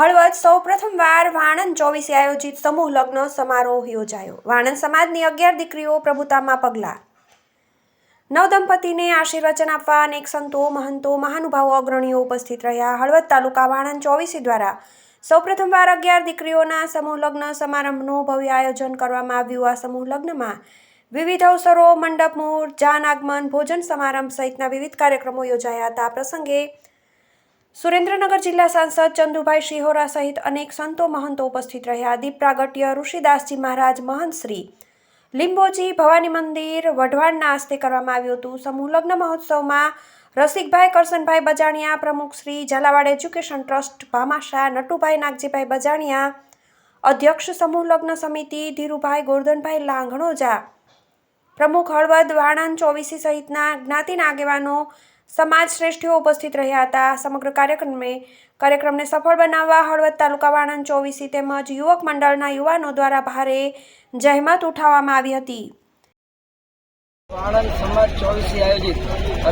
હળવદ સૌ પ્રથમવાર વાણંદ ચોવીસે આયોજિત સમૂહ લગ્ન સમારોહ યોજાયો. વાણંદ સમાજની અગિયાર દીકરીઓ પ્રભુતામાં પગલાં. નવદંપતિને આશીર્વચન આપવા અનેક સંતો, મહંતો, મહાનુભાવો, અગ્રણીઓ ઉપસ્થિત રહ્યા. હળવદ તાલુકા વાણંદ ચોવીસી દ્વારા સૌપ્રથમવાર અગિયાર દીકરીઓના સમૂહ લગ્ન સમારંભનું ભવ્ય આયોજન કરવામાં આવ્યું. આ સમૂહ લગ્નમાં વિવિધ અવસરો, મંડપ મુહૂર્ત જાન આગમન, ભોજન સમારંભ સહિતના વિવિધ કાર્યક્રમો યોજાયા હતા. આ પ્રસંગે સુરેન્દ્રનગર જિલ્લા સાંસદ ચંદુભાઈ શિહોરા સહિત અનેક સંતો મહંતો ઉપસ્થિત રહ્યા. દીપ પ્રાગટ્ય ઋષિદાસજી મહારાજ મહંતશ્રી લીંબોજી ભવાની મંદિર વઢવાણના હસ્તે કરવામાં આવ્યું હતું. સમૂહ લગ્ન મહોત્સવમાં રસિકભાઈ કરસનભાઈ બજાણિયા, પ્રમુખ શ્રી ઝાલાવાડ એજ્યુકેશન ટ્રસ્ટ ભામાશા નટુભાઈ, નાગજીભાઈ બજાણિયા, અધ્યક્ષ સમૂહ લગ્ન સમિતિ, ધીરુભાઈ, ગોરધનભાઈ લાંઘણોજા પ્રમુખ હળવદ વાણંદ ચોવીસી સહિતના જ્ઞાતિના આગેવાનો સમાજ શ્રેષ્ઠીઓ ઉપસ્થિત રહ્યા હતા. સમગ્ર કાર્યક્રમે, કાર્યક્રમને સફળ બનાવવા હળવદ તાલુકા વાણંદ ચોવીસી તેમજ યુવક મંડળના યુવાનો દ્વારા ભારે જહેમત ઉઠાવવામાં આવી હતી. આણંદ સમાજ ચોવીસી આયોજિત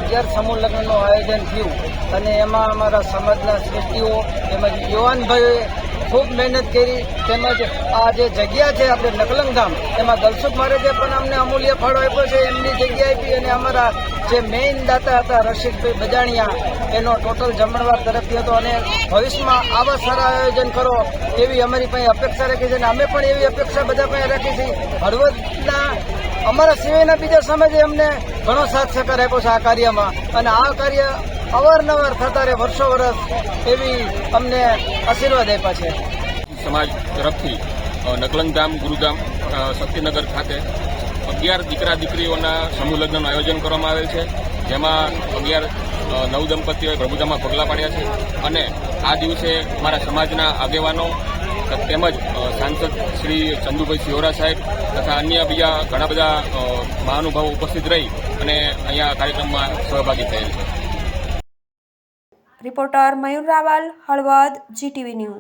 અગિયાર સમૂહ લગ્નનું આયોજન થયું અને એમાં અમારા સમાજના શ્રેષ્ઠીઓ તેમજ યુવાનભાઈઓએ ખૂબ મહેનત કરી, તેમજ આ જે જગ્યા છે આપણે નકલંગધામ એમાં દલસુખ મહારાજે પણ અમને અમૂલ્ય ફાળો આપ્યો છે, એમની જગ્યા આપી અને અમારા જે મેઇન દાતા હતા રશિકભાઈ બજાણિયા, એનો ટોટલ જમણવાર તરફથી હતો અને ભવિષ્યમાં આવા સારા આયોજન કરો એવી અમારી પાસે અપેક્ષા રાખી છે અને અમે પણ એવી અપેક્ષા બધા પાસે રાખી છે. હળવદના અમારા સિવાયના બીજા સમાજે અમને ઘણો સાથ સહકાર આપ્યો છે આ કાર્યમાં અને આ કાર્ય અવારનવાર થતા રહે વર્ષો વર્ષ એવી અમને આશીર્વાદ આપ્યા છે. સમાજ તરફથી નકલંગ નકલંગધામ ગુરુધામ શક્તિનગર ખાતે અગિયાર દીકરા દીકરીઓના સમૂહ લગ્નનું આયોજન કરવામાં આવેલ છે. જેમાં અગિયાર નવ દંપતીઓએ પ્રભુતામાં પગલાં પાડ્યા છે. અને આ દિવસે મારા સમાજના આગેવાનો તેમજ સાંસદ શ્રી ચંદુભાઈ સિહોરા સાહેબ તથા અન્ય બીજા ઘણા બધા મહાનુભાવો ઉપસ્થિત રહી અને અહીંયા કાર્યક્રમમાં સહભાગી થયેલ છે. Reporter Mayur Raval Halvad GTV news.